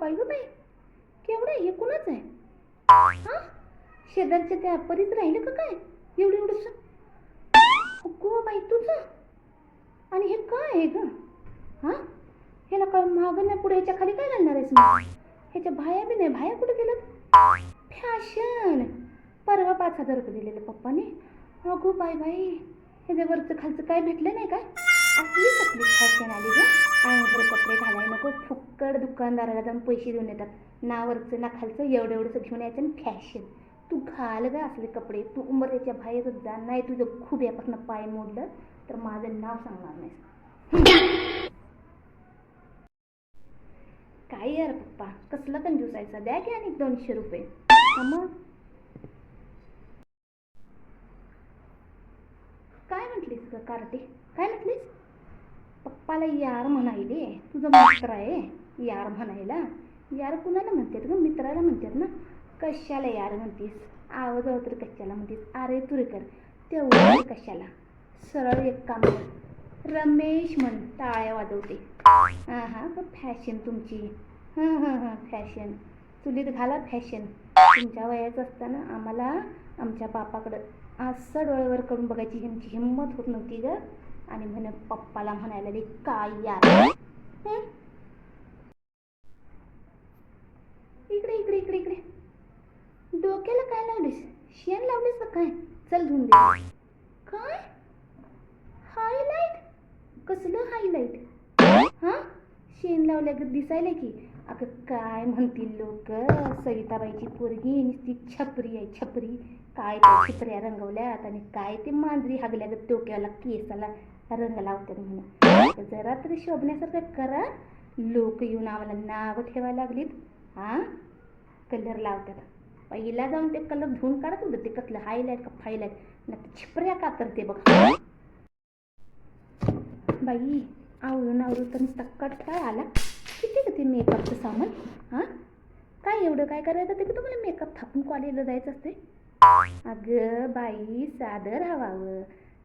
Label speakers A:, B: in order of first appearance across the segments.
A: काय गं केवढं हे कुणाच आहे. हा? शेजारच्या त्या परीत राहिलं का काय? एवढं एवढंच गो बाई तुझं? आणि हे काय आहे ग? हा? ह्याला कळ महाग नाही पुढे ह्याच्या खाली काय घालणार आहेस ह्याच्या भाया बी नाही भाया कुठे गेलं फॅशन! परवा पाच हजार रुपये दिलेले पप्पाने. अगो बाय बाई ह्याच्या वरचं खालचं काय भेटलं नाही काय? आपली कसली फॅशन आली गं. अंगावर कपडे घालाय नको फुक्कड दुकानदाराला जाऊन पैसे देऊन येतात. ना वरचं ना खालचं एवढं एवढंसं घेऊन यायचं आणि फॅशन तू घाल ग असले कपडे. तू उमर त्याच्या बाहेर जा. नाही तुझं खुब्यापासून पाय मोडलं तर माझं नाव सांगणार नाही काय यार पप्पा? कसला कंजूसायचा द्या की आणि दोनशे रुपये. मग? काय म्हटलीस ग कार्टी काय म्हटलीस? पप्पाला यार म्हणायले तुझा मित्र आहे यार म्हणायला. यार कुणाला म्हणतात ग? मित्राला म्हणतात ना. कशाला यार म्हणतीस? आवाज तर कशाला म्हणतीस? अरे तुरेकर तेवढं कशाला. सरळ एक काम कर. रमेश म्हण टाळ्या वाजवते. हां हां फॅशन तुमची. हां हां हां फॅशन. चुलीत घाला फॅशन. तुमच्या वयाचं असताना आम्हाला आमच्या बापाकडं असं डोळ्यावर करून बघायची ह्यांची हिंमत होत नव्हती ग. आणि म्हणे पप्पाला म्हणायला रे काय यार? इकडे इकडे इकडे इकडे. डोक्याला काय लावलीस? शेण लावलीस का काय? चल धुवून दे. काय? हायलाईट कसलं हायलाईट हा? शेण लावल्या दिसायला की. अगं काय म्हणतील लोक? सविताबाईची पोरगी नुसती छपरी आहे छपरी. काय त्या छपऱ्या रंगवल्यात आणि काय ते मांजरी हागल्या डोक्याला केसाला रंग लावतात म्हणून. जरा तरी शोभण्यासारखं करा. लोक येऊन आम्हाला नावं ठेवायला लागलीत. हा? कलर लावतात. पहिला जाऊन ते कलर धुवून काढत होतं ते कसलं हायलाईट का फायलाईट ना ते छिपऱ्या कातरते बघ. बाई आवळून आवळून तर नुसता कटकाळ आला? किती का ते मेकअपचं सामान? हां? काय एवढं काय करायचं? ते की तुम्हाला मेकअप थापून कॉलेजला जायचं असते अगं बाई सादर हवावं.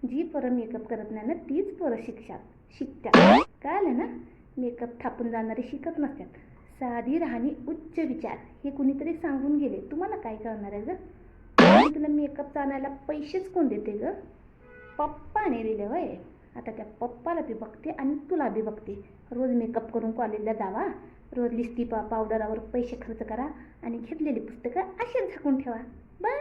A: जी पोरं मेकअप करत नाही ना तीच पोरं शिकतात. शिकतात. काय आलं ना? मेकअप थापून जाणारे शिकत नसतात. साधी राहणी उच्च विचार. हे कुणीतरी सांगून गेले. तुम्हाला काय कळणार आहे गं? तुला मेकअप आणायला पैसेच कोण देते ग? पप्पाने दिले वय आता त्या पप्पाला बी बघते आणि तुला बी बघते. रोज मेकअप करून कॉलेजला जावा. रोज लिस्टी पा पावडरावर पैसे खर्च करा आणि घेतलेली पुस्तकं अशीच झाकून ठेवा. बर